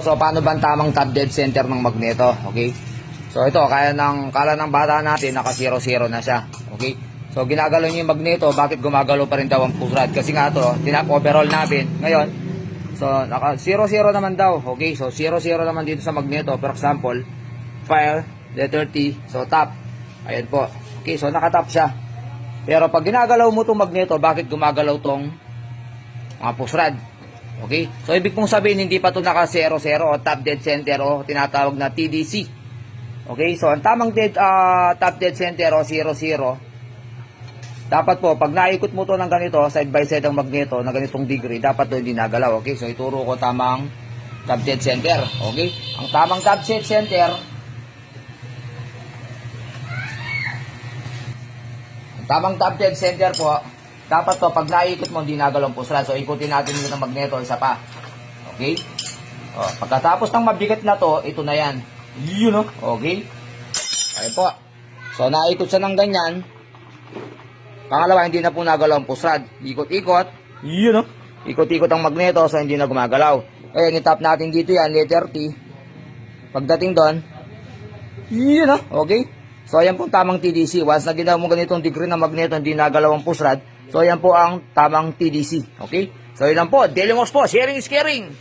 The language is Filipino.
So, paano ba ang tamang top dead center ng magneto? Okay? So, ito, kaya ng, kala ng bata natin, naka 0-0 na siya. Okay? So, ginagalaw niyo yung magneto, bakit gumagalaw pa rin daw ang push rod? Kasi nga to, tinap overall natin. Ngayon, so, naka 0-0 naman daw. Okay? So, 0-0 naman dito sa magneto. For example, fire, letter T, so top. Ayan po. Okay, so nakatap siya. Pero pag ginagalaw mo itong magneto, bakit gumagalaw tong mga push rod? Okay? So, ibig pong sabihin, hindi pa ito naka 0-0 o top dead center o tinatawag na TDC. Okay? So, ang tamang dead, ah, top dead center o 0-0, dapat po, pag naikot mo to ng ganito, side by side ang magneto na ganitong degree, dapat to hindi nagalaw. Okay? So, ituro ko tamang top dead center. Okay? Ang tamang top dead center, ang tamang top dead center po, dapat to, pag naikot mo, hindi nagalaw ang pusra. So, ikutin natin yun ng magneto, isa pa. Okay? O, pagkatapos ng mabigat na to, ito na yan. Yun, no? Okay? Ayun po. So, naikot siya ng ganyan. Pangalawa, hindi na po nagalaw ang pusrad. Ikot-ikot. Yun, no? Ikot-ikot ang magneto, so hindi na gumagalaw. Ayan, itap natin dito yan, letter T. Pagdating doon, yun, no? Okay? So, ayan po ang tamang TDC. Once na ginawa mo ganitong degree ng magneto, hindi nagalaw ang pusrad. So, ayan po ang tamang TDC. Okay? So, yun lang po. Daily Moss po. Sharing is caring.